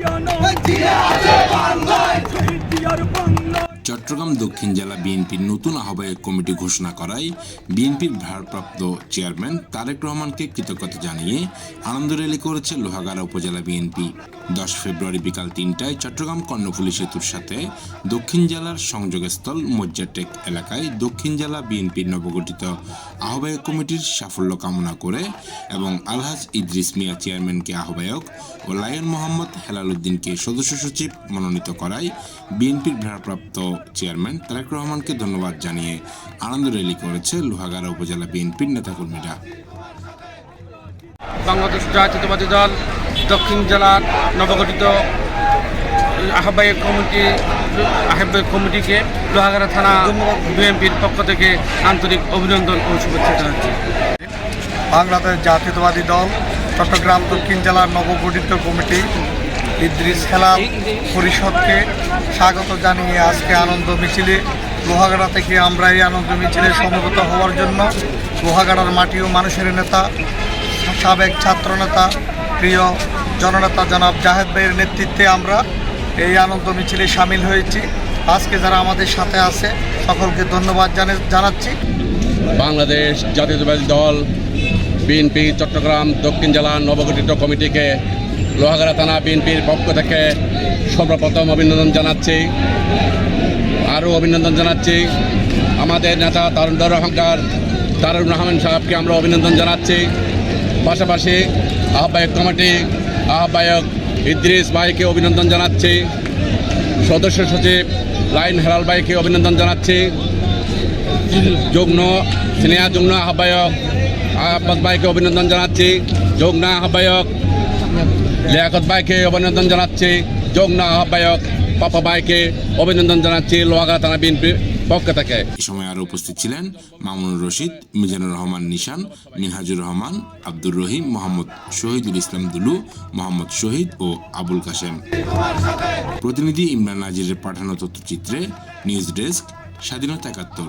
কেন জিয়া আছে বাংলায় শহীদ দিয়ার বাংলা চট্টগ্রাম দক্ষিণ জেলা বিএনপির নতুন আহ্বায়ক কমিটি ঘোষণা করায় বিএনপির ভারপ্রাপ্ত চেয়ারম্যান তারেক রহমানকে কৃতজ্ঞতা জানিয়ে আনন্দ র্যালি করেছে লোহাগাড়া উপজেলা বিএনপি। দশ ফেব্রুয়ারি বিকাল তিনটায় চট্টগ্রাম কর্ণফুলী সেতুর সাথে দক্ষিণ জেলার সংযোগস্থল মজ্জাটেক এলাকায় দক্ষিণ জেলা বিএনপির নবগঠিত আহ্বায়ক কমিটির সাফল্য কামনা করে এবং আলহাজ ইদ্রিস মিয়া চেয়ারম্যানকে আহ্বায়ক ও লায়ন মোহাম্মদ হেলাল উদ্দিনকে সদস্য সচিব মনোনীত করায় বিএনপির ভারপ্রাপ্ত চেয়ারম্যান তারেক রহমানকে ধন্যবাদ জানিয়ে আনন্দ র্যালি করেছে লোহাগাড়া উপজেলা বিএনপির নেতাকর্মীরা। বাংলাদেশ জাতীয়তাবাদী দল দক্ষিণ জেলার নবগঠিত আহ্বায়ক কমিটি আহ্বায়ক কমিটিকে লোহাগাড়া থানা বিএনপির পক্ষ থেকে আন্তরিক অভিনন্দন ও শুভেচ্ছা জানাচ্ছি। বাংলাদেশ জাতীয়তাবাদী দল চট্টগ্রাম দক্ষিণ জেলার নবগঠিত কমিটি ইদ্রিস খেলাল পরিষদকে স্বাগত জানিয়ে আজকে আনন্দ মিছিলে। লোহাগাড়া থেকে আমরা এই আনন্দ মিছিলে সমবেত হওয়ার জন্য লোহাগাড়ার মাটি ও মানুষের নেতা, সাবেক ছাত্রনেতা, প্রিয় জননেতা জনাব জাহেদ ভাইয়ের নেতৃত্বে আমরা এই আনন্দ মিছিলে সামিল হয়েছি। আজকে যারা আমাদের সাথে আছে, সকলকে ধন্যবাদ জানে- জানাচ্ছি। বাংলাদেশ জাতীয়তাবাদী দল বিএনপি চট্টগ্রাম দক্ষিণ জেলা নবগঠিত কমিটিকে লোহাগাড়া থানা বিএনপির পক্ষ থেকে সর্বপ্রথম অভিনন্দন জানাচ্ছি। আরও অভিনন্দন জানাচ্ছি। আমাদের নেতা তারুণদর অহংকার তারুণ রহমান সাহেবকে আমরা অভিনন্দন জানাচ্ছি। পাশাপাশি আহ্বায়ক কমিটি আহ্বায়ক ইদ্রিস ভাইকে অভিনন্দন জানাচ্ছি। সদস্য সচিব লাইন হেলাল ভাইকে অভিনন্দন জানাচ্ছি। যুগ্ম, সিনিয়র যুগ্ম আহ্বায়ক ভাইকে অভিনন্দন জানাচ্ছি। যুগ্ম আহ্বায়ক। লিয়াকত ভাইকে অভিনন্দন জানাচ্ছি। যুগ্ম আহ্বায়ক পাপা ভাইকে অভিনন্দন জানাচ্ছি লোহাগা থানা বিএনপির পক্ষ থেকে। এ সময় আরও উপস্থিত ছিলেন মামুনুর রশিদ, মিজানুর রহমান নিশান, মিনহাজুর রহমান, আব্দুর রহিম, মোহাম্মদ শহীদুল ইসলাম দুলু, মোহাম্মদ শহীদ ও আবুল কাশেম। প্রতিনিধি ইমরান নাজিরের পাঠানো তথ্যচিত্রে নিউজ ডেস্ক স্বাধীনতা একাত্তর।